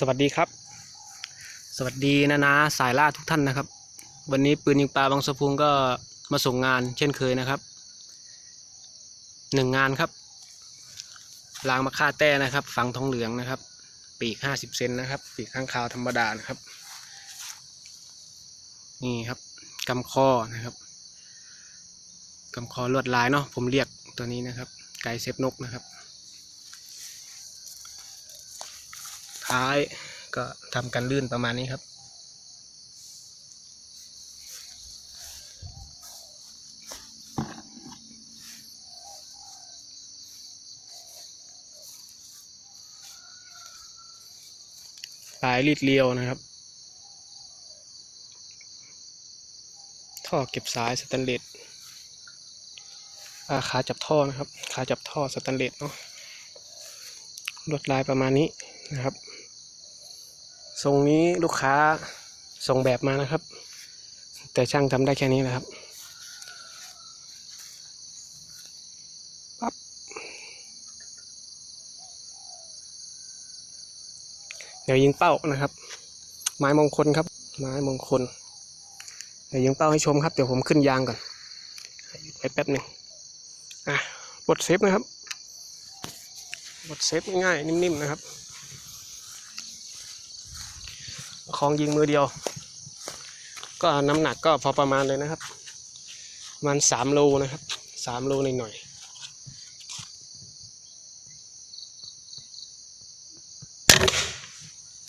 สวัสดีครับ สวัสดีนะนะสายล่าทุกท่านนะครับ วันนี้ปืนยิงปลาบางสะพุงก็มาส่งงานเช่นเคยนะครับหนึ่งงานครับรางมะค่าแต้นะครับ ฝังทองเหลืองนะครับ ปีกห้าสิบเซนนะครับ ปีกข้างคาวธรรมดานะครับ นี่ครับกำคอนะครับกำคอลวดลายเนาะผมเรียกตัวนี้นะครับ ไก่เซฟนกนะครับ ท้ายก็ทำกันลื่นประมาณนี้ครับ ปลายรีดเรียวนะครับ ท่อเก็บสายสแตนเลสขาจับท่อนะครับ ขาจับท่อสแตนเลสเนาะลวดลายประมาณนี้นะครับ ทรงนี้ลูกค้าส่งแบบมานะครับ แต่ช่างทำได้แค่นี้นะครับปั๊บเดี๋ยวยิงเป้านะครับ ไม้มงคลครับ ไม้มงคล เดี๋ยวยิงเป้าให้ชมครับ เดี๋ยวผมขึ้นยางก่อนไว้แป๊บหนึ่งอะบดเซฟนะครับบดเซฟง่ายๆนิ่มๆนะครับ ของยิงมือเดียว ก็น้ำหนักก็พอประมาณเลยนะครับมันสามโลนะครับสามโลหน่อยๆ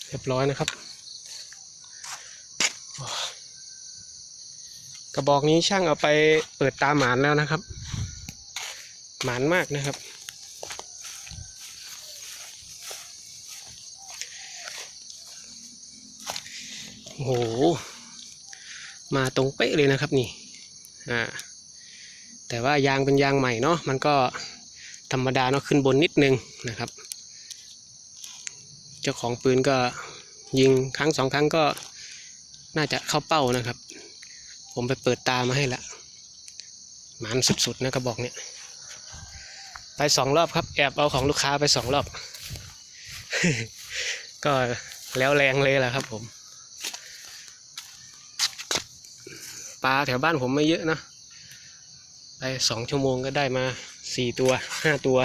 เรียบร้อยนะครับ กระบอกนี้ช่างเอาไปเปิดตาหมานแล้วนะครับ หมานมากนะครับ โอ้โห มาตรงเป๊ะเลยนะครับนี่อ่าแต่ว่ายางเป็นยางใหม่เนาะมันก็ธรรมดาเนาะขึ้นบนนิดนึงนะครับ เจ้าของปืนก็ยิงครั้งสองครั้งก็น่าจะเข้าเป้านะครับ ผมไปเปิดตามาให้ละหมันสุดๆนะกระบอกเนี่ยไปสองรอบครับ แอบเอาของลูกค้าไปสองรอบ ก็แล้วแรงเลยแหละครับผม ปลาแถวบ้านผมไม่เยอะนะ ไปสองชั่วโมงก็ได้มาสี่ตัวห้าตัว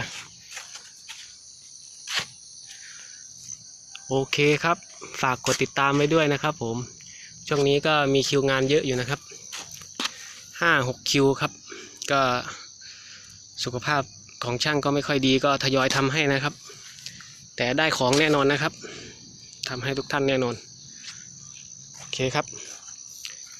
โอเคครับ ฝากกดติดตามไว้ด้วยนะครับผม ช่วงนี้ก็มีคิวงานเยอะอยู่นะครับห้าหกคิวครับ ก็สุขภาพของช่างก็ไม่ค่อยดีก็ทยอยทำให้นะครับ แต่ได้ของแน่นอนนะครับทำให้ทุกท่านแน่นอน โอเคครับ